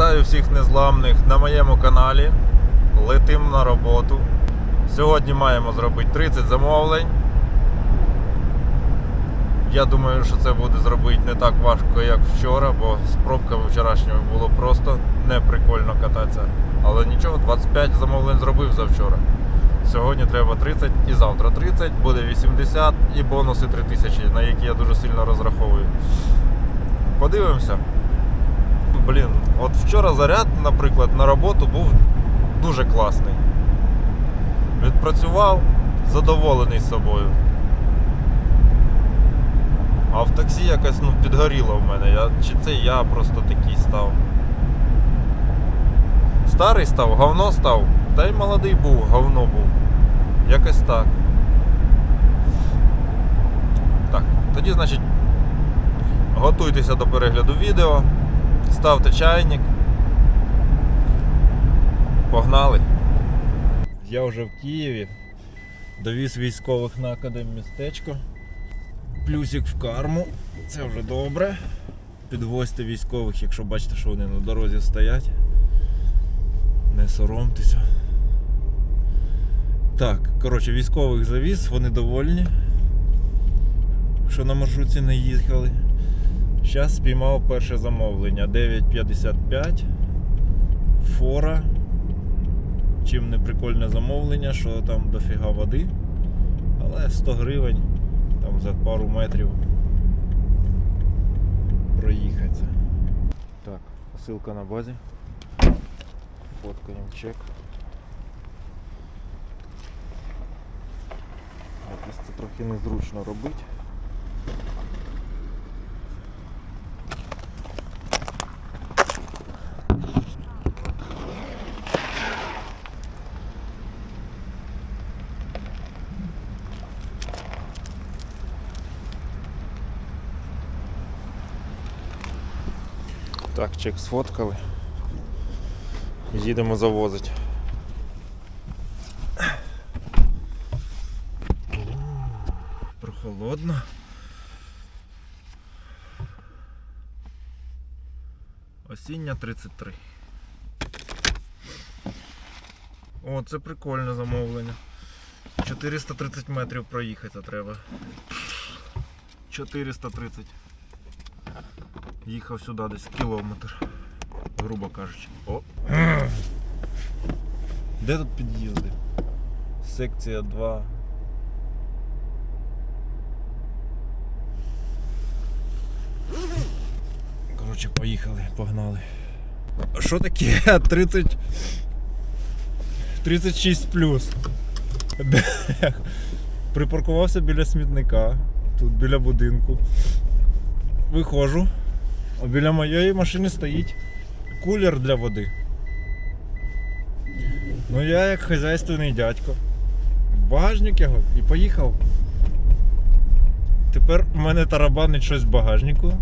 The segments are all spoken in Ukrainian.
Вітаю всіх незламних на моєму каналі. Летим на роботу. Сьогодні маємо зробити 30 замовлень. Я думаю, що це буде зробити не так важко, як вчора, бо з пробками вчорашніми було просто неприкольно кататися. Але нічого, 25 замовлень зробив завчора. Сьогодні треба 30 і завтра 30, буде 80 і бонуси 3000, на які я дуже сильно розраховую. Подивимося. Блін, от вчора заряд, наприклад, на роботу був дуже класний. Відпрацював, задоволений собою. А в таксі якось ну, підгоріло в мене. Я, чи це я просто такий став. Старий став, говно став, та й молодий був, говно був. Якось так. Так, тоді, значить, готуйтеся до перегляду відео, ставте чайник. Погнали! Я вже в Києві. Довіз військових на академмістечко. Плюсик в карму. Це вже добре. Підвозьте військових, якщо бачите, що вони на дорозі стоять. Не соромтеся. Так, коротше, військових завіз, вони довольні, що на маршрутці не їхали. Зараз спіймав перше замовлення 9.55. Фора. Чим не прикольне замовлення, що там дофіга води. Але 100 гривень там за пару метрів проїхати. Так, посилка на базі. Фоткаємо чек. Це трохи незручно робити. Так, чек сфоткали. Їдемо завозити. Прохолодно. Осіння 33. О, це прикольне замовлення. 430 метрів проїхати треба. 430. Їхав сюди десь кілометр, грубо кажучи. О! Де тут під'їзди? Секція 2. Коротше, поїхали, погнали. Що таке? 30. 36 плюс. Припаркувався біля смітника, тут біля будинку. Виходжу. Біля моєї машини стоїть кулер для води. Ну я як хазяйственний дядько. Багажник його і поїхав. Тепер у мене тарабанить щось в багажнику,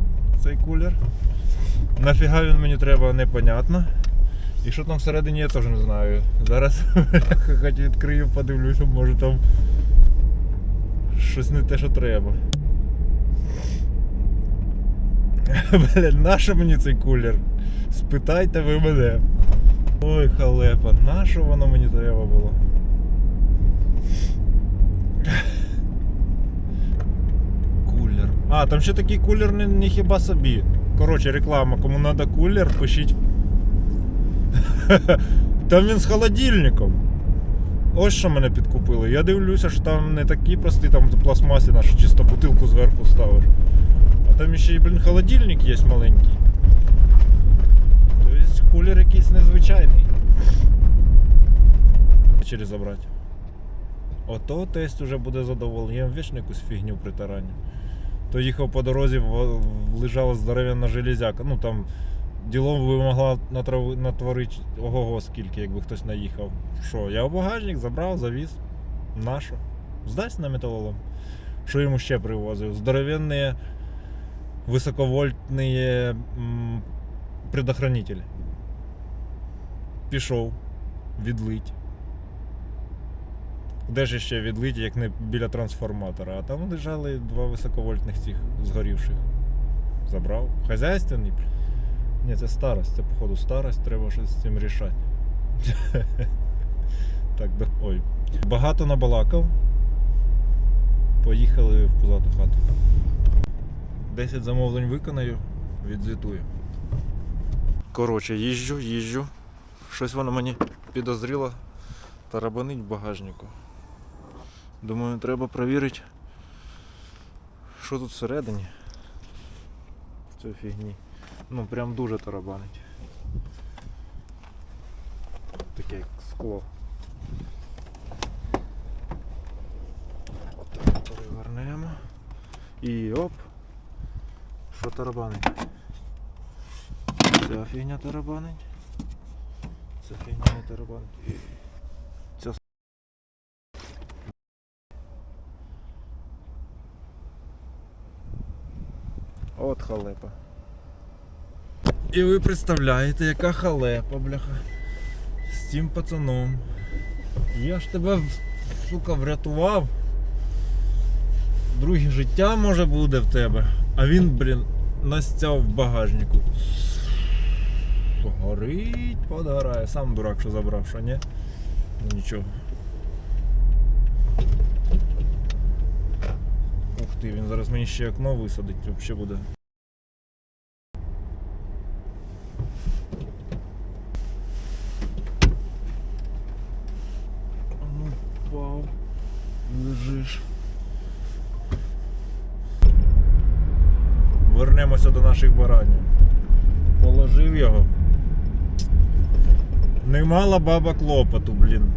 цей кулер. Нафіга він мені треба, непонятно. І що там всередині я теж не знаю. Зараз хоч відкрию, подивлюся, може там щось не те, що треба. Блін, нащо мені цей кулер? Спитайте ви мене. Ой, халепа, нащо воно мені треба було? Кулер. А, там ще такий кулер не, не хіба собі. Коротше, реклама, кому треба кулер, пишіть. Там він з холодильником. Ось що мене підкупили. Я дивлюся, що там не такі прості, там пластмасі нашу чисто бутилку зверху ставиш. Там ще й, блін, холодильник є маленький. Тобто кулер якийсь незвичайний. Через забрати. Ото тесть уже буде задоволений. Я вічно якусь фігню притараню. То їхав по дорозі, лежала здоровенна железяка. Ну там ділом ви могла натворити ого-го скільки, якби хтось наїхав. Що, я в багажник забрав, завіз. Нащо? Здасть на металолом. Що йому ще привозив? Здоровенні високовольтні м, предохранителі. Пішов відлить. Де ж ще відлить, як не біля трансформатора, а там лежали два високовольтних цих згорівших. Забрав. Хазяйственний. Ні, це старость, це походу старость, треба щось з цим рішати. так, ой. Багато набалакав. Поїхали в пузату хату. 10 замовлень виконаю, відзвітую. Коротше, їжджу, їжджу. Щось воно мені підозріло тарабанить в багажнику. Думаю, треба перевірити, що тут всередині в цій фігні. Ну прям дуже тарабанить. Таке як скло. Отак перевернемо. І оп. Що тарабанить? Ця фігня тарабанить. Ця фігня не тарабанить. От халепа. І ви представляєте, яка халепа, бляха. З цим пацаном. Я ж тебе, сука, врятував. Друге життя може буде в тебе. А він, блін, настяв в багажнику. Горить, подгорає. Сам дурак, що забрав, що ні? Ну нічого. Ух ти, він зараз мені ще окно висадить, взагалі буде. Ну, вау. Лежиш. Вернемося до наших баранів. Положив його. Немало баба клопоту, блін.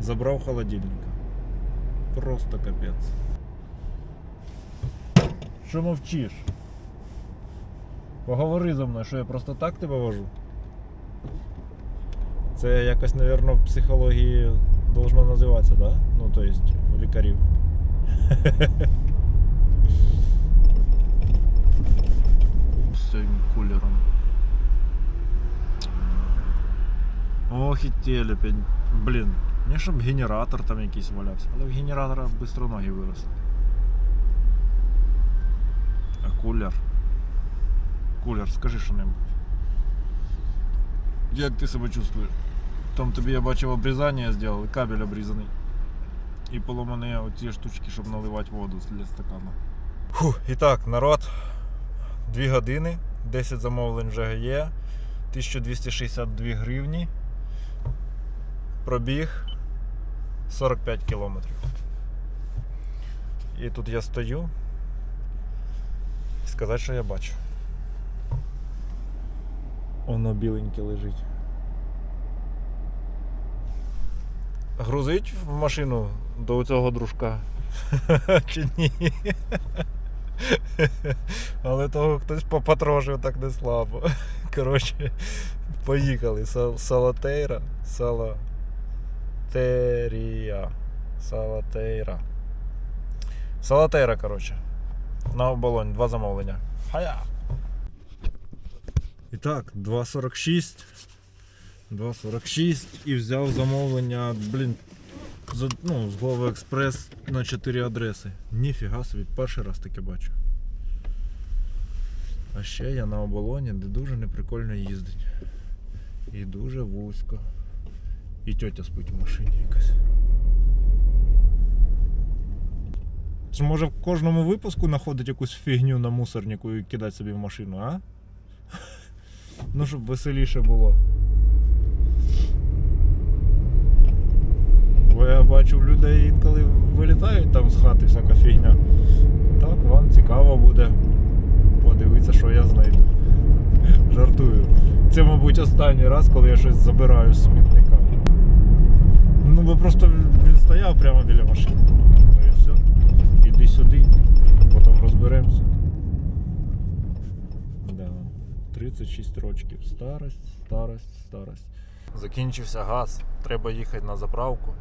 Забрав холодильника. Просто капець. Що мовчиш? Поговори за мною, що я просто так тебе вожу. Це якось, напевно, в психології должно називатися, да? Ну, то есть, у лікарів. З цим кулером. Ох і телепень. Блін, не щоб генератор там якийсь валявся, але в генератора швидко ноги виросли. А кулер. Кулер, скажи що-небудь. Як ти себе чувствуєш? Там тобі я бачив обрізання зробили, кабель обрізаний. І поломані оці штучки, щоб наливати воду для стакану. Фух, і так, народ. 2 години, 10 замовлень вже є, 1262 гривні. Пробіг 45 кілометрів. І тут я стою. І сказати, що я бачу. Воно біленьке лежить. Грузить в машину до цього дружка? Чи ні? Але того хтось попотрошив так не слабо. Коротше, поїхали. Салатейра. Салатерія. Салатейра. Салатейра, коротше. На оболонь, два замовлення. Хая! І так, 2.46. 2.46 і взяв замовлення, блін, з, ну, з Глови Експрес на 4 адреси. Ніфіга собі, перший раз таке бачу. А ще я на оболоні, де дуже неприкольно їздить. І дуже вузько. І тьотя спить в машині якась. Чи може в кожному випуску знаходить якусь фігню на мусорнику і кидати собі в машину, а? Ну, щоб веселіше було. Бо я бачу людей інколи вилітають там з хати всяка фігня. Так, вам цікаво буде подивитися, що я знайду. Жартую. Це, мабуть, останній раз, коли я щось забираю з смітника. Ну, бо просто він стояв прямо біля машини. Ну і все. Іди сюди, потім розберемося. Да. 36 років. Старость, старость, старость. Закінчився газ, треба їхати на заправку.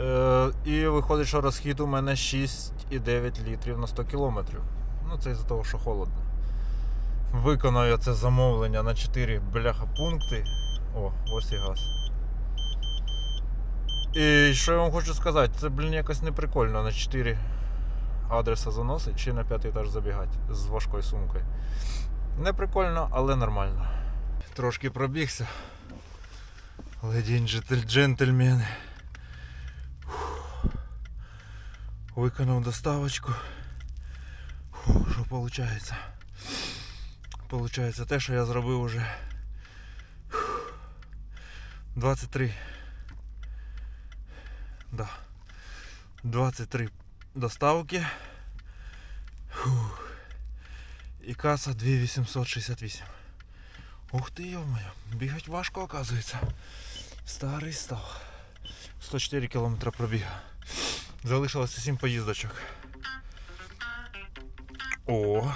Е, і виходить, що розхід у мене 6,9 літрів на 100 кілометрів. Ну це із-за того, що холодно. Виконаю це замовлення на 4 бляха пункти. О, ось і газ. І що я вам хочу сказати, це, блін, якось неприкольно на 4 адреса заносить, чи на п'ятий етаж забігати з важкою сумкою. Не прикольно, але нормально. Трошки пробігся. Леді джентльмени. Фух. Виконав доставочку. Фух, Що виходить? Получається те, що я зробив уже. 23. Да. 23 доставки. Фух. І каса 2868. Ух ти, йомаю, бігать важко, оказується. Старий став. 104 кілометра пробіга. Залишилося 7 поїздочок. О.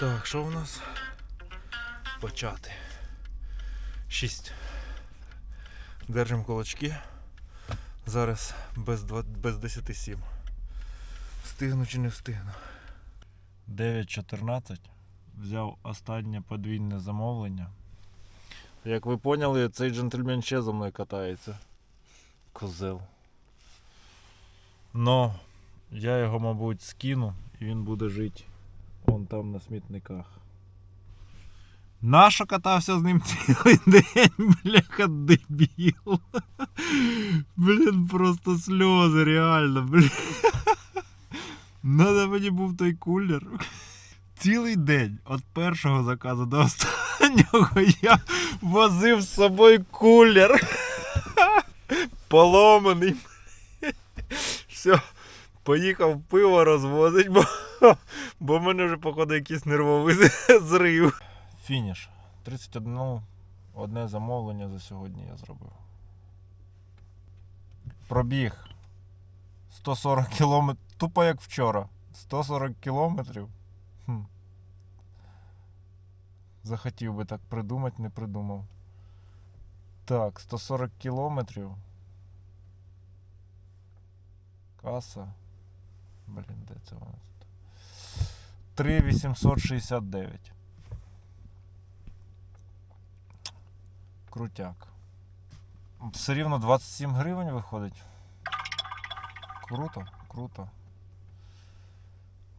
Так, що в нас? Почати. 6. Держимо кулачки. Зараз без, два- без 10 7. Встигну чи не встигну. 9.14. Взяв останнє подвійне замовлення. Як ви поняли, цей джентльмен ще за мною катається. Козел. Но я його, мабуть, скину і він буде жити вон там на смітниках. Нащо катався з ним цілий день, бляха, дебіл. Блін, просто сльози, реально, блін. Надо мені був той кулер. Цілий день від першого заказу до останнього я возив з собою кулер. Поломаний. Все, поїхав пиво розвозить, бо, бо в мене вже, походу, якийсь нервовий зрив. Фініш. 31 ну, одне замовлення за сьогодні я зробив. Пробіг 140 кілометрів. Тупо як вчора. 140 кілометрів. Хм. Захотів би так придумати, не придумав. Так, 140 кілометрів. Каса. Блін, де це вона тут? 3869. Крутяк. Все рівно 27 гривень виходить. Круто, круто.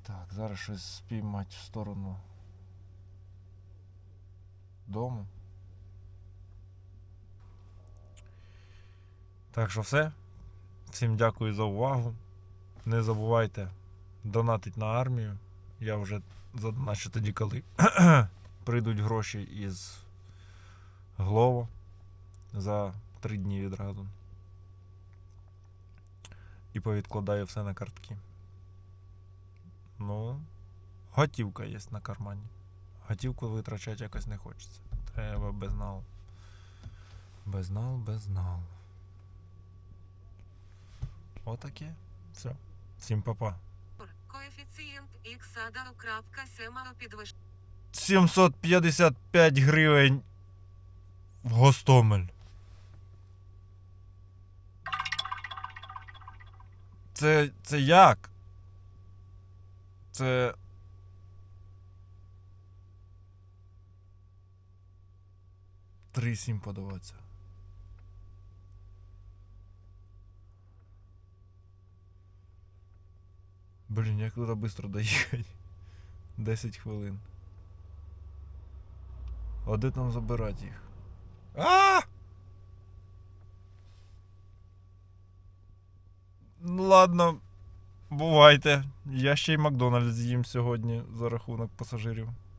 Так, зараз щось спіймати в сторону дому. Так що все. Всім дякую за увагу. Не забувайте донатити на армію. Я вже задоначу тоді, коли прийдуть гроші із Глово за три дні відразу. І повідкладаю все на картки. Ну, готівка є на кармані. Готівку витрачати якось не хочеться. Треба безнал. Безнал, безнал. Отаке. Все. Всім па-па. Коефіцієнт семеро підвищ. 755 гривень в Гостомель. Це. це як? Це. Три сім подаватися. Блін, як туди швидко доїхати? 10 хвилин. А де там забирати їх? А! Ну ладно, бувайте. Я ще й Макдональдс з'їм сьогодні за рахунок пасажирів.